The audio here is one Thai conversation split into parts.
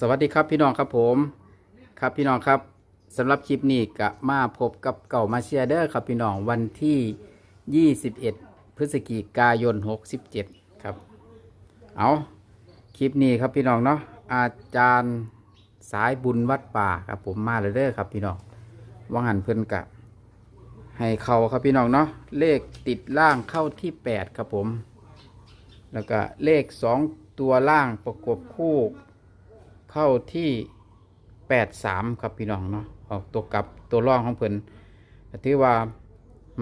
สวัสดีครับพี่น้องครับผมครับพี่น้องครับสำหรับคลิปนี้ก็มาพบกับเก่ามาเชียเดอร์ครับพี่น้องวันที่ 21 พฤศจิกายน 67 ครับ เอาคลิปนี้ครับพี่น้องเนาะอาจารย์สายบุญวัดป่าครับผมมาเลยเด้อครับพี่น้องวังหันเพิ่อนกะให้เขาครับพี่น้องเนาะเลขติดล่างเข้าที่ 8 ครับผม แล้วก็เลข 2 ตัวล่างประกบคู่ เข้าที่แปดสามครับพี่น้องเนาะออกตัวกับตัวร่องของเพิ่นถือว่า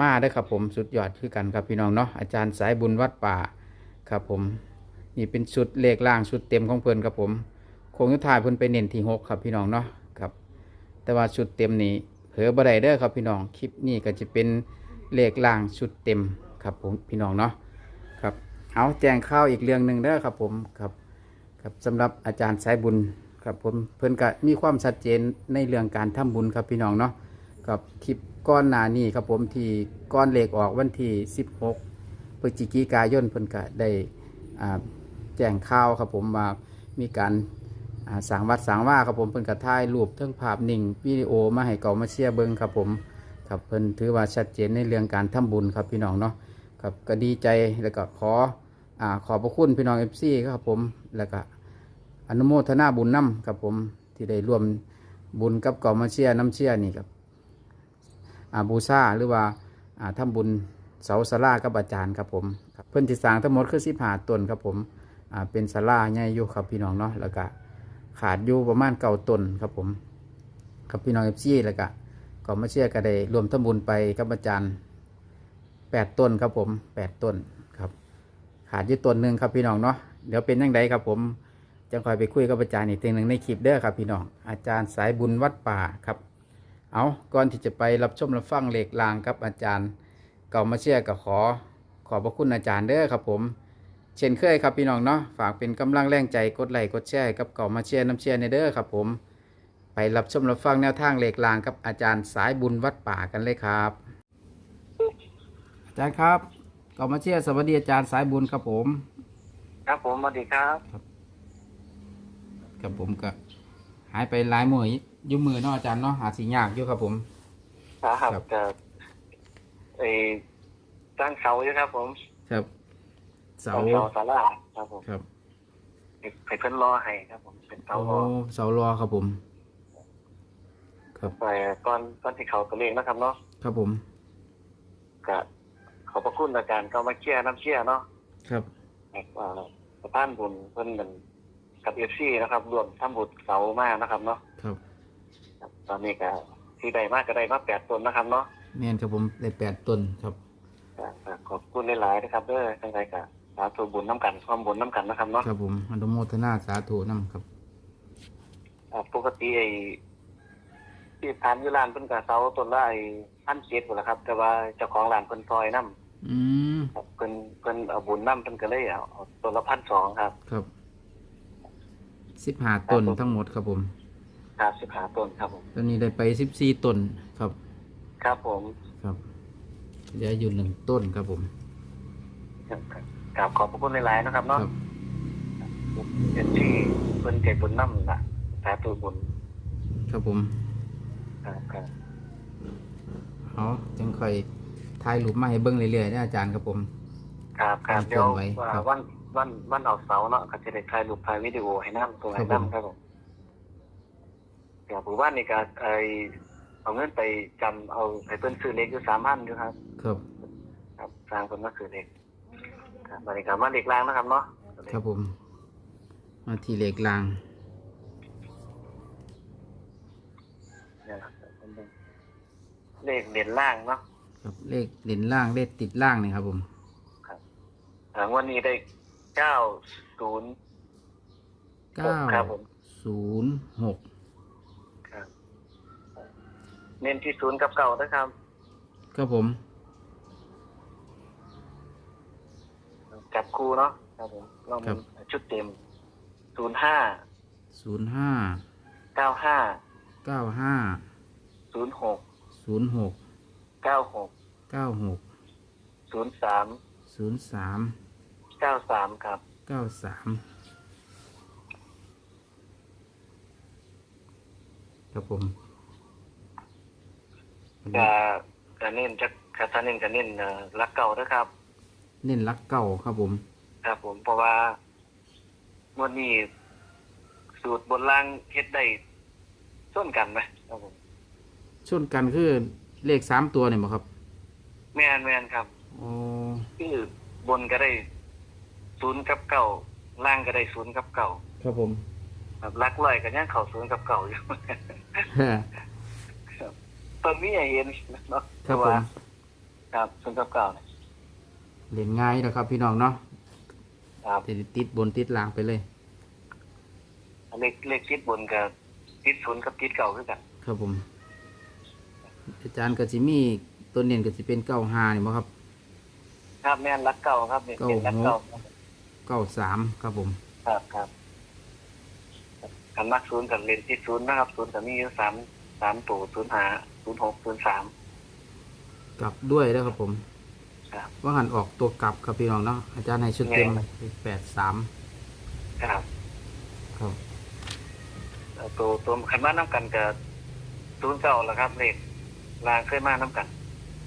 มาได้ครับผมสุดยอดคือกันครับพี่น้องเนาะอาจารย์สายบุญวัดป่าครับผมนี่เป็นชุดเลขล่างชุดเต็มของเพิ่นครับผมโคงยุทธายเพิ่นไปเน้นที่หกครับพี่น้องเนาะครับ แต่ว่าชุดเต็มนี้เผลอบ่ได้เด้อครับพี่น้องคลิปนี้ก็จะเป็นเลขล่างชุดเต็มครับผมพี่น้องเนาะครับเอาแจ้งข่าวอีกเรื่องหนึ่งเด้อครับผมครับครับสำหรับอาจารย์สายบุญ ครับผมเพิ่นก็มีความชัดเจนในเรื่องการทำบุญครับพี่น้องเนาะกับคลิปก้อนหนานี้ครับผมที่ก้อนเหลขออกวันที่ 16พฤศจิกายนเพิ่นก็ได้แจ้งข่าวครับผมว่ามีการาสางวัดสางว่าครับผมเพิ่นก็ถ่ายรูปเทั้งภาพนิ่งวิดีโอมาให้เก่ามาเชียร์เบิงครับผมครับเพิ่นถือว่าชัดเจนในเรื่องการทำบุญครับพี่น้องเนาะครับก็ดีใจแล้วก็ขออขอบพระคุณพี่น้องเอฟซีครับผมแล้วก็ อนุโมทนาบุญน้ำครับผมที่ได้รวมบุญกับกอมาเชียน้ำเชียร์นี่ครับอาบูชาหรือว่าอ่าทำบุญเสาสลากับอาจารย์ครับผมบเพื่อนที่สร้างทั้งหมดคือสิบหาต้นครับผมเป็นสลาใหญ่อยู่ครับพี่น้องเนาะแล้วก็ขาดอยู่ประมาณเก่าต้นครับผมครับพี่น้องเอฟซีแล้วก็กอมาเชียร์ก็ได้รวมทำบุญไปกับอาจารย์แปดต้นครับผมแปดต้นครับ ขาดอยู่ต้นหนึ่งครับพี่น้องเนาะเดี๋ยวเป็นยังไงครับผม จะคอยไปคุยกับอาจารย์อีกทีหนึ่งในคลิปเด้อครับพี่น้องอาจารย์สายบุญวัดป่าครับ เอาก่อนที่จะไปรับชมรับฟังเหลขลางกับอาจารย์เก่ามาเชื่อกับขอ ขอบพระคุณอาจารย์เด้อครับผมเช่นเคยครับพี่น้องเนาะฝากเป็นกำลังแรงใจกดไลค์กดแชร์กับเก่ามาเชียร์น้ำเชียร์ในเด้อครับผม ไปรับชมรับฟังแนวทางเหลขลางกับอาจารย์สายบุญวัดป่ากันเลยครับ อาจารย์ครับเก่ามาเชียร์สวัสดีอาจารย์สายบุญครับผม ครับผมสวัสดีครับ กับผมก็หายไปหลายมือยุ่มือเนาะอาจารย์เนาะหาสิยากอยู่ครับผมครับครับกับไอ้ตั้งเสาอยู่ครับ ผม ครับเสาตั้งเสาสาราครับผมครับให้เพิ่นรอให้ครับ ผมเป็นเสาโอ้รอเสารอครับผม ครับไปก่อนก่อนที่เขาตัวเลขนะครับเนาะครับผมก็ขอบพระคุณอาจารย์ก็มาเชียร์น้ำเชียร์เนาะครับแบบว่าประท่านบุญเพิ่นเป็น กับเอฟซีนะครับรวมทำบุญเสามากนะครับเนาะครับครับตอนนี้ก็ที่ใดมากก็ได้มาแปดตนนะครับเนาะแม่นครับผมได้แปดต้นครับก็ก็ขอบคุณหลายๆนะครับเด้อทั้งใจกับสาธุบุญน้ำกันความบุญน้ำกันนะครับเนาะครับผมอนุโมทนาสาธุนํครับ อ่าปกติไอ้ที่ทานอยู่ร้านเพิ่นก็เซาต้นละไอ้พันเจ็ดหมดแล้วครับ แต่ว่าเจ้าของร้านเพิ่นซอยน้อืมำครับเพิ่นเพิ่นเอาบุญน้ำเพิ่นก็เลยเอาเอาต้นละพันสองครับ ครับ สิบห้าต้นทั้งหมดครับผม ครับสิบห้าต้นครับผมตอนนี้ได้ไปสิบสี่ต้นครับ ครับผมครับเหลืออยู่หนึ่งต้นครับผมกราบขอบพระคุณหลายๆนะครับคเนาะรับเป็นที่เพิ่นเจ็บุญน้ำล่ะสาธุบุญครับผม ครับครับเอาจังค่อยถ่ายรูปมาให้เบิ้งเรื่อยๆนะอาจารย์ครับผม ครับครับครับเดี๋ยวไว้ว่าครับวัน วันวันออกเสาร์เนาะก็จะได้ถ่ายรูปถ่ายวิดีโอให้น้ำตัวให้ครับผมน้ำครับผมเดี๋ยวผมว่านี่ก็ไอเอาเงินไปจำเอาไปเพิ่นซื้อเล็กอยู่สามพันอยู่ครับ ครับ ครับสร้างคนมาซื้อเล็กครับบริการมาเล็กลางนะครับเนาะครับผม มาที่เหล็กลางเนี่ยครับเลขเด่นล่างเนาะครับเลขเด่นล่างเลขติดล่างนี่ครับผมอ่าวันนี้ได้ เก้าศูนย์ เก้าครับผม ศูนย์หกครับเน้นที่ศูนย์กับเก่านะครับ ครับผมจับคู่เนาะครับผมลองครับ ชุดเต็มศูนย์ห้าศูนย์ห้าเก้าห้าเก้าห้าศูนย์หกศูนย์หกเก้าหกเก้าหกศูนย์สามศูนย์สาม เก้าสามครับ เก้าสามครับผมก็ก็เน้นจะก็ถ้าเน้นก็เน้นเอ่อรักเก่านะครับ เน้นรักเก่าครับผม ครับ ผมเพราะว่าวันนี้สูตรบนล่างเฮ็ดได้ส้นกันไหมครับผมชนกันคือเลขสามตัวเนี่ยบ่ครับ แม่นแม่นครับ อ๋อ คือบนก็ได้ ศูนย์กับเก่าล่างก็ได้ศูนย์กับเก่าครับผมครับรักร้อยก็ยังเข้าศูนย์กับเก่าอยู่ ตอนนี้อย่าเห็นเนาะครับเพผราะมว่าครับศูนย์กับเก่าเนี่ยเล่นง่ายนะครับพี่น้องเนาะครับติดติดบนติดล่างไปเลยเลขเลขติดบนกับติดศูนย์กับติดเก่าคือกัน ครับผม อาจารย์ก็สิมีตัวเน้นก็สิเป็นเก้าห้านี่บ่ครับ ครับแม่นรักเก่าครับเนี่ยเก่าเป็นรักเก่าเก้าสามครับผมครับครับกันมักศูนย์กับเลนที่ศูนย์นะครับศูนย์กับมีอยู่สามสามตัวศูนย์หาศูนย์หกศูนย์สามกลับด้วยนะครับผม ครับ ว่าหันออกตัวกลับครับพี่น้องเนาะอาจารย์ให้ชุดเต็มแปดสามครับครับตัวตัวขันมาน้ำกันกับศูนย์เก่าแล้วครับเลขรางเคยมาน้ำกัน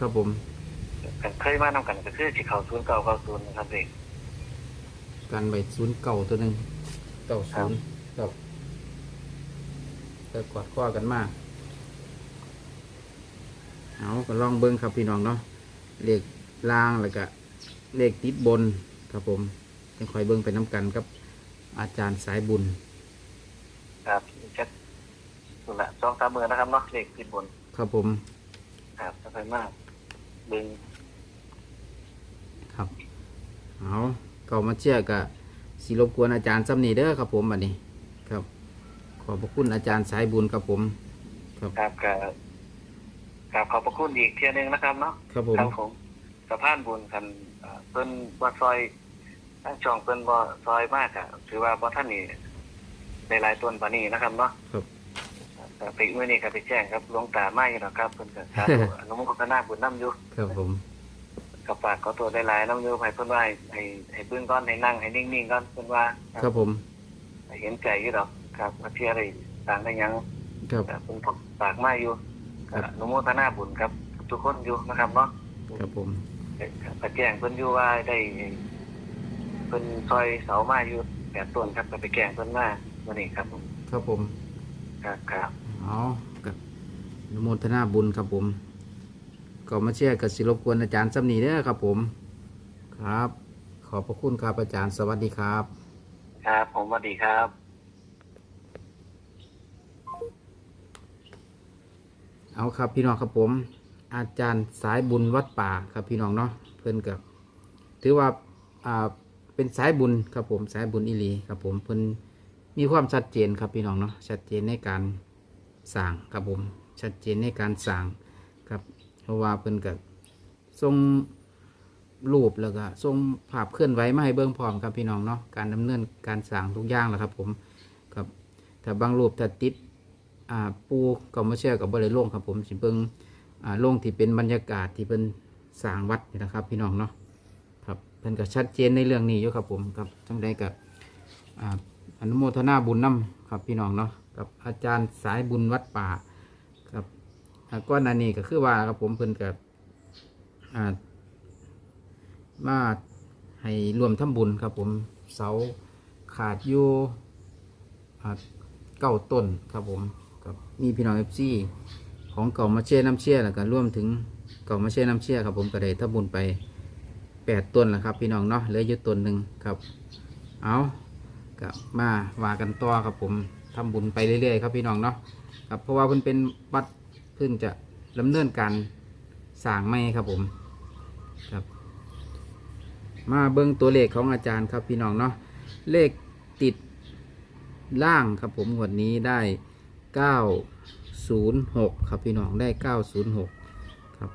ครับผมกันเคยมาน้ำกันก็คือสิเขาศูนย์เก่าเก่าศูนย์นะครับเลข กันใบศูนย์เก่าตัวหนึ่งเก้าศูนย์ครับก็กอดข้อกันมาก เอาก็ลองเบิ้งครับพี่น้องเนาะเลขล่างแล้วก็เลขติดบนครับผมยังคอยเบิ้งไปน้ำกันครับ อาจารย์สายบุญ ครับจะสุดละสองสามหมื่นนะครับเนาะเลขติดบน ครับผม ครับจะไปมากดึงครับ เอา เก่ามาเชื่อกับสิรบกวนอาจารย์ซ้ำนีเด้อครับผมบัดนี้ครับ ขอบพระคุณอาจารย์สายบุญครับผม ครับครับกับกับขอบพระคุณอีกเที่ยหนึงนะครับเนาะครับผม ครับผมสะพานบุญกันเอ่อเพิ่นบ่ซอยทั้งช่องเพิ่นบ่ซอยมากอะถือว่าบ่ท่านนี่ในหลายต้นปานนี้นะครับเนาะครับ แต่ไปมื้อนี้ก็ไปแจ้งครับหลวงตามาอยู่นะครับเพิ่นก็สาธุ อนุโมทนาบุญนํอยู่ ครับผม ก็ฝากขอตัวได้หลายๆนํอยู่ให้เพิ่นว่าให้ให้ให้เบิ่งก่อนให้นั่งให้นิ่งๆก่อนเพิ่นว่าครับผมให้เห็นใจอยู่ดอกครับว่าเที่ยได้ต่างได้หยังครับแต่เพิ่นฝากมาอยู่ก็อนุโมทนาบุญครับ ทุกคนอยู่นะครับเนาะครับผมก็แจ้งเพิ่นอยู่ว่าได้เพิ่นซอยเสามาอยู่แปดต้นครับก็ไปแจ้งเพิ่นมาวันนี้ครับผมครับผมครับครับเอากับอนุโมทนาบุญครับผม ก็มาเชื่อกับสิรบกวนอาจารย์ซ้ำนีเด้อครับผมครับ ขอบพระคุณครับอาจารย์สวัสดีครับ ครับ ผมสวัสดีครับ เอาครับพี่น้องครับผม อาจารย์สายบุญวัดป่าครับพี่น้องเนาะเพื่อนกับถือว่าอ่าเป็นสายบุญครับผมสายบุญอิลีครับผมเพิ่นมีความชัดเจนครับพี่น้องเนาะชัดเจนในการสั่งครับผมชัดเจนในการสั่งครับ เพราะว่าเพิ่นกับทรงรูปแล้วก็ทรงภาพเคลื่อนไหวมาให้เบิ่งพร้อมครับพี่น้องเนาะการดำเนินการสั่งทุกอย่างแหละครับ ผมครับถ้าบางรูปถ้าติดอ่าปูก็มาเชื่อกับบริโลงครับ ผมสิเบิงอ่าโลงที่เป็นบรรยากาศที่เป็นสร้างวัดนี่นะครับ พี่น้องเนาะครับเพิ่นก็ชัดเจนในเรื่องนี้อยู่ครับผมครับจังใดกับอ่าอนุโมทนาบุญนํครับพี่น้องเนาะกับอาจารย์สายบุญวัดป่า ก้อนนานี้ก็คือว่าครับผมเพิ่นกับมาให้รวมทำบุญครับผมเสาขาดอยู่เก้าต้นครับผมกับมีพี่น้องเอฟซีของเก่ามาเช่น้ำเชี่ยแล้วก็ร่วมถึงเก่ามาเช่น้ำเชี่ยครับผมก็ได้ทำบุญไปแปดต้นแล้วครับ พี่น้องเนาะเหลืออยู่ต้นหนึ่งครับ เอากับมาว่ากันต่อครับผมทำบุญไปเรื่อยๆครับพี่น้องเนาะครับเพราะว่าเพิ่นเป็นวัด พิ่งจะดำเนินการสร้างไม่ครับผมครับ มาเบิ้งตัวเลขของอาจารย์ครับพี่น้องเนาะเลขติดล่างครับผมงวดนี้ได้ 906 ครับพี่น้องได้ 906 ครับ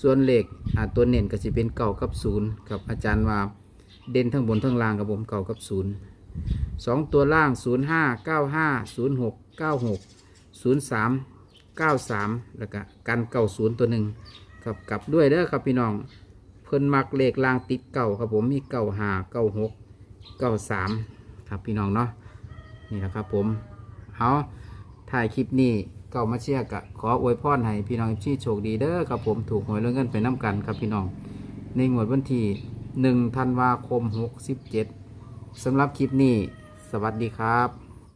ส่วนเลขอ่าตัวเน่นก็จะเป็นเก่ากับศูนย์ครับอาจารย์ว่าเด่นทั้งบนทั้งล่างครับผมเก่ากับศูนย์สองตัวล่าง 05 95 06 96 03 93 แล้วก็กันเก่าศูนย์ตัวหนึ่งครับกลับด้วยเด้อครับพี่น้อง เพิ่นมักเลขล่างติดเก่าครับผมมีเก่าหาเก่าหกเก่าสามครับพี่น้องเนาะนี่นะครับผมเอาถ่ายคลิปนี้เก่ามาเชียร์กะขออวยพรให้พี่น้องที่โชคดีเด้อครับผมถูกหวยเรื่องเงินไปน้ำกันครับพี่น้อง ในงวดวันที่1ธันวาคม 67สำหรับคลิปนี้ สวัสดีครับ